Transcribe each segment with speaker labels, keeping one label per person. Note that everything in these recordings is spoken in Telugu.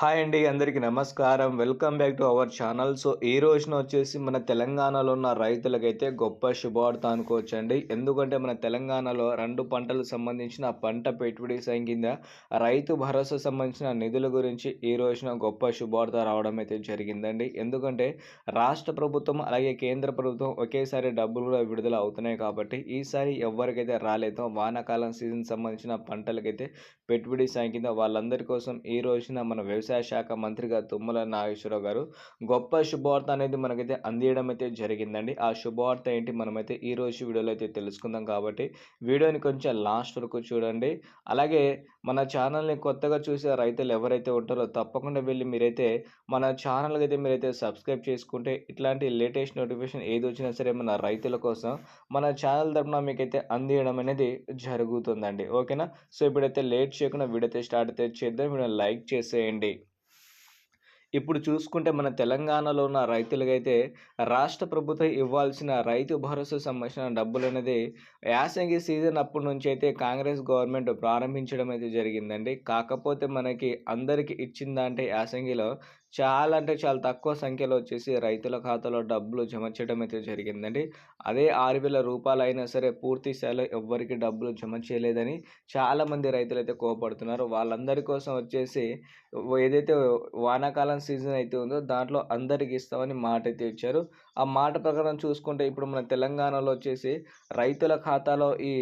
Speaker 1: హాయ్ అండి అందరికీ నమస్కారం. Welcome back to our channel. So ఈ రోజున వచ్చేసి మన తెలంగాణలో ఉన్న రైతులకైతే గొప్ప శుభవార్త అనుకోవచ్చండి ఎందుకంటే మన తెలంగాణలో రెండు పంటలకు సంబంధించిన పంట పెట్టుబడి సాయం కింద రైతు భరోసా సంబంధించిన నిధుల గురించి ఈ రోజున గొప్ప శుభవార్త రావడం అయితే జరిగిందండి. ఎందుకంటే రాష్ట్ర ప్రభుత్వం అలాగే కేంద్ర ప్రభుత్వం ఒకేసారి డబ్బులు కూడా విడుదల అవుతున్నాయి కాబట్టి ఈసారి ఎవరికైతే రాలేదో వానాకాలం సీజన్ సంబంధించిన పంటలకైతే పెట్టుబడి సాయం కింద వాళ్ళందరి కోసం ఈ రోజున మన వ్యవసాయ శాఖ మంత్రిగా తుమ్మల నాగేశ్వరరావు గారు గొప్ప శుభవార్త అనేది మనకైతే అందియడం అయితే జరిగిందండి. ఆ శుభవార్త ఏంటి మనమైతే ఈ రోజు వీడియోలో అయితే తెలుసుకుందాం కాబట్టి వీడియోని కొంచెం లాస్ట్ వరకు చూడండి. అలాగే మన ఛానల్ని కొత్తగా చూసే రైతులు ఎవరైతే ఉంటారో తప్పకుండా వెళ్ళి మీరైతే మన ఛానల్కి అయితే మీరైతే సబ్స్క్రైబ్ చేసుకుంటే ఇట్లాంటి లేటెస్ట్ నోటిఫికేషన్ ఏది వచ్చినా సరే మన రైతుల కోసం మన ఛానల్ తరపున మీకైతే అందియడం అనేది జరుగుతుందండి. ఓకేనా? సో ఇప్పుడైతే లేట్ చేయకుండా వీడియో అయితే స్టార్ట్ అయితే చేద్దాం. వీడియో లైక్ చేసేయండి. ఇప్పుడు చూసుకుంటే మన తెలంగాణలో ఉన్న రైతులకైతే రాష్ట్ర ప్రభుత్వం ఇవ్వాల్సిన రైతు భరోసా సంబంధించిన డబ్బులు అనేది యాసంగి సీజన్ అప్పటి నుంచి అయితే కాంగ్రెస్ గవర్నమెంట్ ప్రారంభించడం అయితే జరిగిందండి. కాకపోతే మనకి అందరికీ ఇచ్చిందంటే యాసంగిలో చాలా అంటే చాలా తక్కువ సంఖ్యలో వచ్చేసి రైతుల ఖాతాలో డబ్బులు జమ చేయడం అయితే జరిగిందండి. అదే ఆరు వేల రూపాయలు అయినా సరే పూర్తి స్థాయిలో ఎవ్వరికి డబ్బులు జమ చేయలేదని చాలామంది రైతులు అయితే కోపడుతున్నారు. వాళ్ళందరి కోసం వచ్చేసి ఏదైతే వానాకాలం సీజన్ అయితే ఉందో దాంట్లో అందరికి ఇస్తామని మాట అయితే ఇచ్చారు. ఆ మాట ప్రకారం చూసుకుంటే ఇప్పుడు మన తెలంగాణలో వచ్చేసి రైతుల ఖాతాలో ఈ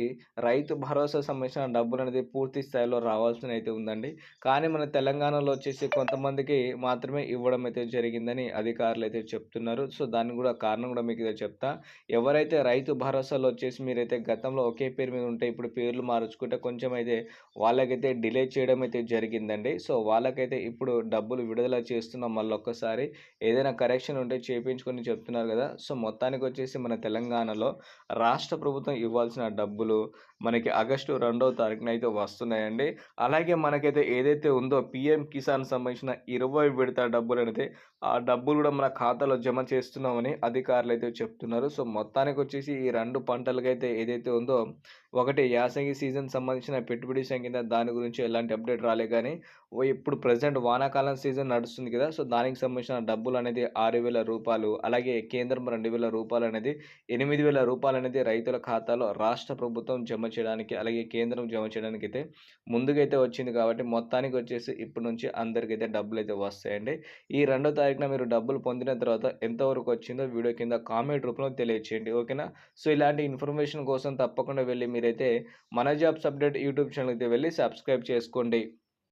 Speaker 1: రైతు భరోసా సంబంధించిన డబ్బులు అనేది పూర్తి స్థాయిలో రావాల్సిన అయితే ఉందండి. కానీ మన తెలంగాణలో వచ్చేసి కొంతమందికి మాత్రమే ఇవ్వడం అయితే జరిగిందని అధికారులు అయితే చెప్తున్నారు. సో దానికి కూడా కారణం కూడా మీకు చెప్తా. ఎవరైతే రైతు భరోసాలో వచ్చేసి మీరైతే గతంలో ఒకే పేరు మీద ఉంటే ఇప్పుడు పేర్లు మార్చుకుంటే కొంచెం అయితే వాళ్ళకైతే డిలే చేయడం అయితే జరిగిందండి. సో వాళ్ళకైతే ఇప్పుడు డబ్బులు విడుదల చేస్తున్నాం మళ్ళీ ఒక్కసారి ఏదైనా కరెక్షన్ ఉంటే చేయించుకొని చెప్తున్నారు కదా. సో మొత్తానికి వచ్చేసి మన తెలంగాణలో రాష్ట్ర ప్రభుత్వం ఇవ్వాల్సిన డబ్బులు మనకి ఆగస్టు రెండవ తారీఖున అయితే వస్తున్నాయండి. అలాగే మనకైతే ఏదైతే ఉందో పిఎం కిసాన్ సంబంధించిన ఇరవై విడత డబ్బులు అయితే ఆ డబ్బులు కూడా మన ఖాతాలో జమ చేస్తున్నామని అధికారులు అయితే చెప్తున్నారు. సో మొత్తానికి వచ్చేసి ఈ రెండు పంటలకైతే ఏదైతే ఉందో ఒకటి యాసంగి సీజన్ సంబంధించిన పెట్టుబడి సంఖ్య దాని గురించి ఎలాంటి అప్డేట్ రాలే కానీ ఓ ఇప్పుడు ప్రజెంట్ వానాకాలం సీజన్ నడుస్తుంది కదా సో దానికి సంబంధించిన డబ్బులు అనేది ఆరు వేల రూపాయలు అలాగే కేంద్రం రెండు వేల రూపాయలు అనేది ఎనిమిది వేల రూపాయలు అనేది రైతుల ఖాతాలో రాష్ట్ర ప్రభుత్వం జమ చేయడానికి అలాగే కేంద్రం జమ చేయడానికి అయితే ముందుకైతే వచ్చింది కాబట్టి మొత్తానికి వచ్చేసి ఇప్పటి నుంచి అందరికైతే డబ్బులు అయితే వస్తాయండి. ఈ రెండో తారీఖున మీరు డబ్బులు పొందిన తర్వాత ఎంతవరకు వచ్చిందో వీడియో కింద కామెంట్ రూపంలో తెలియచేయండి ఓకేనా? సో ఇలాంటి ఇన్ఫర్మేషన్ కోసం తప్పకుండా వెళ్ళి మీరైతే మన జాబ్స్ అప్డేట్ యూట్యూబ్ ఛానల్కి వెళ్ళి సబ్స్క్రైబ్ చేసుకోండి.